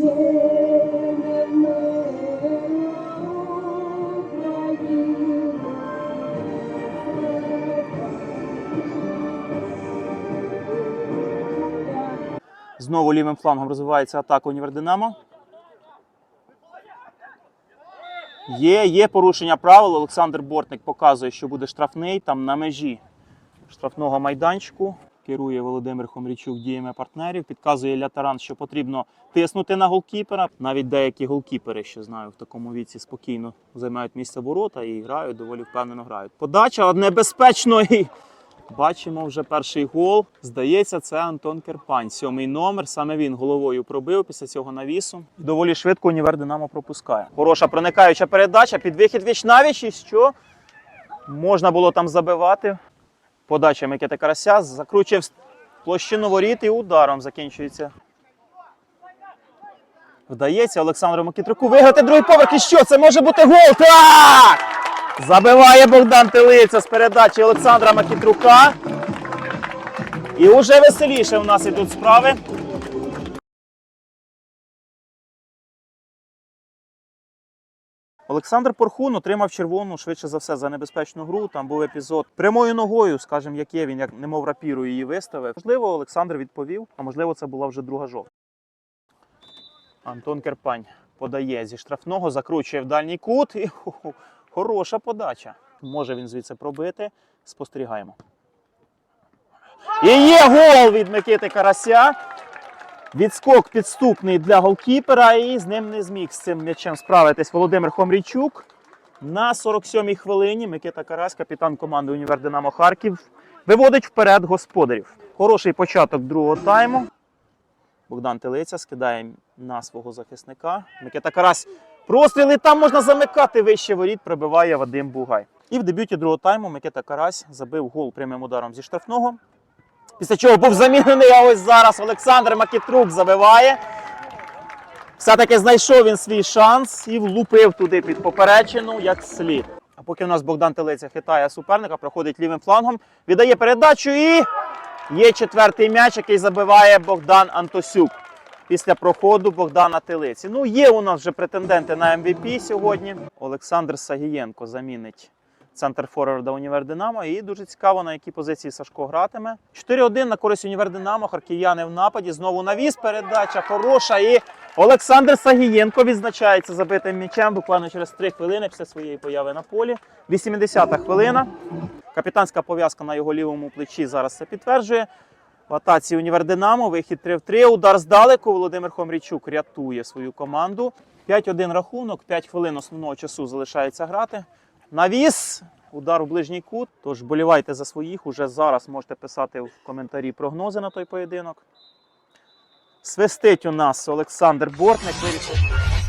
Знову лівим флангом розвивається атака Універ Динамо. Є, є порушення правил. Олександр Бортник показує, що буде штрафний там на межі штрафного майданчику. Керує Володимир Хомрічук діями партнерів. Підказує Лятеран, що потрібно тиснути на голкіпера. Навіть деякі голкіпери, що знаю, в такому віці спокійно займають місце ворота і грають, доволі впевнено грають. Подача од небезпечно і Бачимо вже перший гол. Здається, це Антон Керпань. Сьомий номер. Саме він головою пробив після цього навісу. Доволі швидко Універ Динамо пропускає. Хороша проникаюча передача під вихід віч навіч. І що можна було там забивати. Подача Микити Карася закручує площину воріт і ударом закінчується. Вдається Олександру Макітруку виграти другий поверх. І що? Це може бути гол? Так! Забиває Богдан Телиця з передачі Олександра Макітрука. І вже веселіше у нас ідуть справи. Олександр Порхун отримав червону швидше за все за небезпечну гру. Там був епізод прямою ногою, скажімо, як є, він як немов рапіру її виставив. Можливо, Олександр відповів, а можливо, це була вже друга жовта. Антон Керпань подає зі штрафного, закручує в дальній кут і ху-ху, хороша подача. Може він звідси пробити. Спостерігаємо. І є гол від Микити Карася. Відскок підступний для голкіпера, і з ним не зміг з цим м'ячем справитись Володимир Хомрійчук. На 47-й хвилині Микита Карась, капітан команди Універ Динамо Харків, виводить вперед господарів. Хороший початок другого тайму. Богдан Телиця скидає на свого захисника. Микита Карась. Простріли там можна замикати вище воріт, пробиває Вадим Бугай. І в дебюті другого тайму Микита Карась забив гол прямим ударом зі штрафного. Після чого був замінений, а ось зараз Олександр Макітрук забиває. Все-таки знайшов він свій шанс і влупив туди під поперечину як слід. А поки у нас Богдан Телеця хитає суперника, проходить лівим флангом, віддає передачу і є четвертий м'яч, який забиває Богдан Антосюк після проходу Богдана Телиці. Ну, є у нас вже претенденти на MVP сьогодні. Олександр Сагієнко замінить центр форварда Універ Динамо. І дуже цікаво, на якій позиції Сашко гратиме. 4-1 на користь Універ Динамо. Харків'яни в нападі. Знову навіс. Передача хороша. І Олександр Сагієнко відзначається забитим м'ячем буквально через 3 хвилини після своєї появи на полі. 80-та хвилина. Капітанська пов'язка на його лівому плечі зараз це підтверджує. В атаці Універ Динамо, вихід 3 в 3. Удар здалеку. Володимир Хомрічук рятує свою команду. 5-1 рахунок, 5 хвилин основного часу залишається грати. Навіс, удар у ближній кут. Тож болівайте за своїх. Уже зараз можете писати в коментарі прогнози на той поєдинок. Свистить у нас Олександр Бортник. Вирішив.